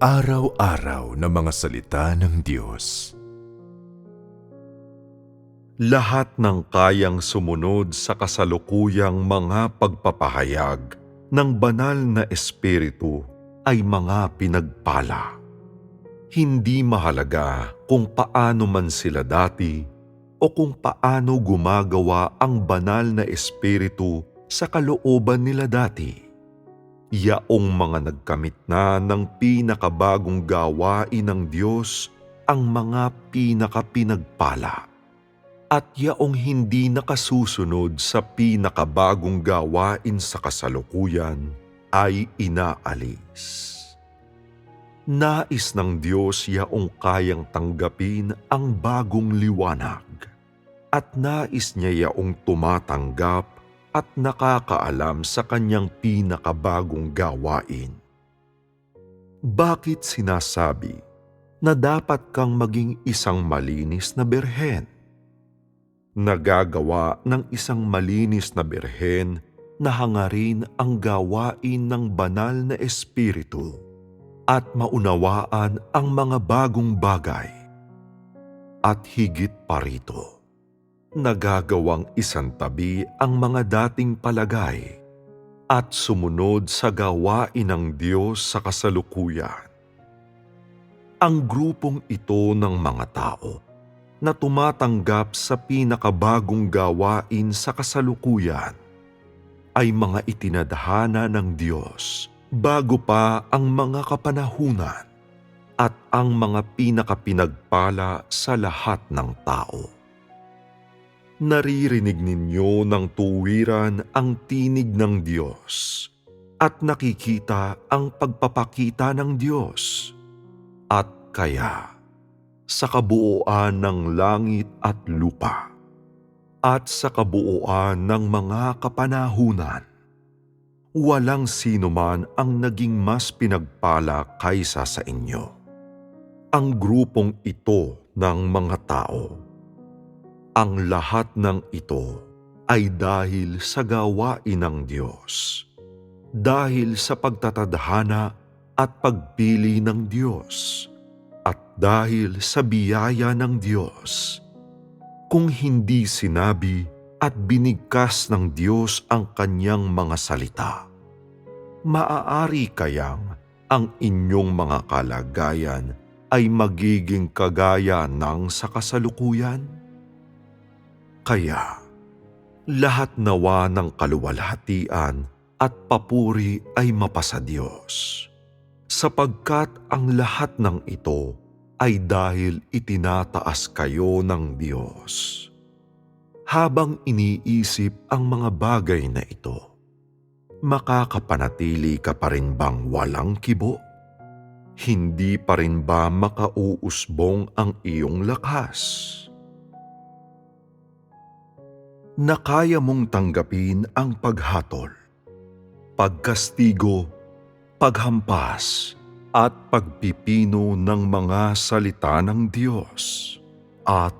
Araw-araw na mga salita ng Diyos. lahat ng kayang sumunod sa kasalukuyang mga pagpapahayag ng banal na espiritu ay mga pinagpala. Hindi mahalaga kung paano man sila dati o kung paano gumagawa ang banal na espiritu sa kalooban nila dati. Yaong mga nagkamit na ng pinakabagong gawain ng Diyos ang mga pinakapinagpala at yaong hindi nakasusunod sa pinakabagong gawain sa kasalukuyan ay inaalis. Nais ng Diyos yaong kayang tanggapin ang bagong liwanag at nais niya yaong tumatanggap at nakakaalam sa kanyang pinakabagong gawain. Bakit sinasabi na dapat kang maging isang malinis na berhen? nagagawa ng isang malinis na birhen na hangarin ang gawain ng banal na espiritu at maunawaan ang mga bagong bagay. At higit pa rito, nagagawang isantabi ang mga dating palagay at sumunod sa gawain ng Diyos sa kasalukuyan. Ang grupong ito ng mga tao na tumatanggap sa pinakabagong gawain sa kasalukuyan ay mga itinadhana ng Diyos bago pa ang mga kapanahunan at ang mga pinakapinagpala sa lahat ng tao. Naririnig ninyo ng tuwiran ang tinig ng Diyos at nakikita ang pagpapakita ng Diyos. At kaya, sa kabuuan ng langit at lupa at sa kabuuan ng mga kapanahunan. Walang sino man ang naging mas pinagpala kaysa sa inyo. Ang grupong ito ng mga tao. Ang lahat ng ito ay dahil sa gawain ng Diyos. Dahil sa pagtatadhana at pagpili ng Diyos at dahil sa biyaya ng Diyos. Kung hindi sinabi at binigkas ng Diyos ang kanyang mga salita, maaari kayang ang inyong mga kalagayan ay magiging kagaya ng sa kasalukuyan? Kaya, lahat nawa ng kaluwalhatian at papuri ay mapasa Diyos sapagkat ang lahat ng ito ay dahil itinataas kayo ng Diyos. Habang iniisip ang mga bagay na ito, makakapanatili ka pa rin bang walang kibo? Hindi pa rin ba makauusbong ang iyong lakas? Na kaya mong tanggapin ang paghatol, pagkastigo paghampas at pagpipino ng mga salita ng Diyos. At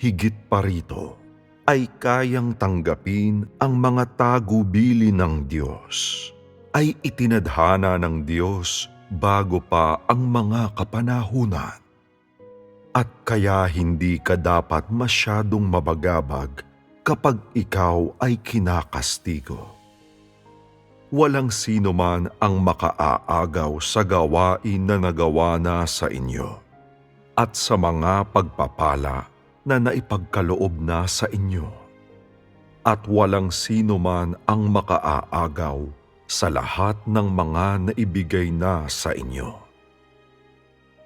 higit pa rito ay kayang tanggapin ang mga tagubili ng Diyos. Ay itinadhana ng Diyos bago pa ang mga kapanahunan. At kaya hindi ka dapat masyadong mabagabag kapag ikaw ay kinakastigo walang sino man ang makaaagaw sa gawain na nagawa na sa inyo at sa mga pagpapala na naipagkaloob na sa inyo. At walang sino man ang makaaagaw sa lahat ng mga naibigay na sa inyo.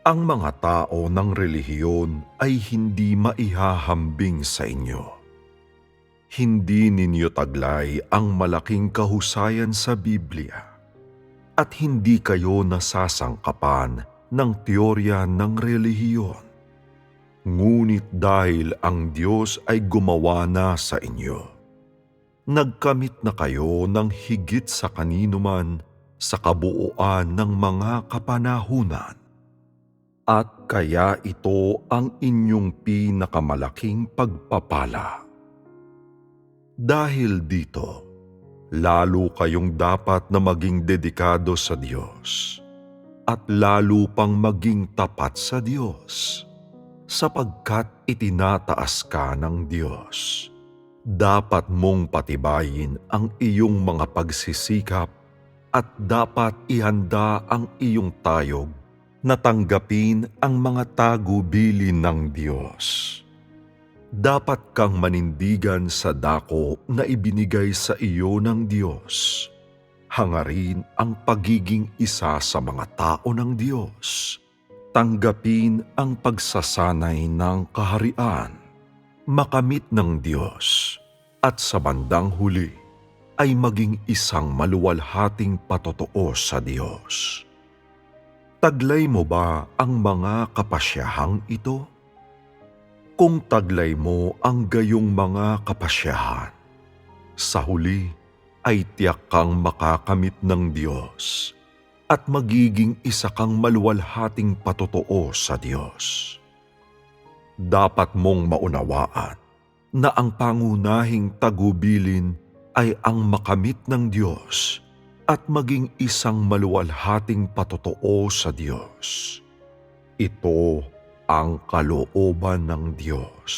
Ang mga tao ng relihiyon ay hindi maihahambing sa inyo hindi ninyo taglay ang malaking kahusayan sa Biblia at hindi kayo nasasangkapan ng teorya ng relihiyon. Ngunit dahil ang Diyos ay gumawa na sa inyo, nagkamit na kayo ng higit sa kanino man sa kabuuan ng mga kapanahunan. At kaya ito ang inyong pinakamalaking pagpapala dahil dito, lalo kayong dapat na maging dedikado sa Diyos at lalo pang maging tapat sa Diyos, sapagkat itinataas ka ng Diyos. Dapat mong patibayin ang iyong mga pagsisikap at dapat ihanda ang iyong tayog na tanggapin ang mga tagubilin ng Diyos. Dapat kang manindigan sa dako na ibinigay sa iyo ng Diyos. Hangarin ang pagiging isa sa mga tao ng Diyos. Tanggapin ang pagsasanay ng kaharian. Makamit ng Diyos. At sa bandang huli ay maging isang maluwalhating patotoo sa Diyos. Taglay mo ba ang mga kapasyahang ito? Kung taglay mo ang gayong mga kapasyahan, sa huli ay tiyak kang makakamit ng Diyos at magiging isa kang maluwalhating patotoo sa Diyos. Dapat mong maunawaan na ang pangunahing tagubilin ay ang makamit ng Diyos at maging isang maluwalhating patotoo sa Diyos. Ito ang kalooban ng Diyos.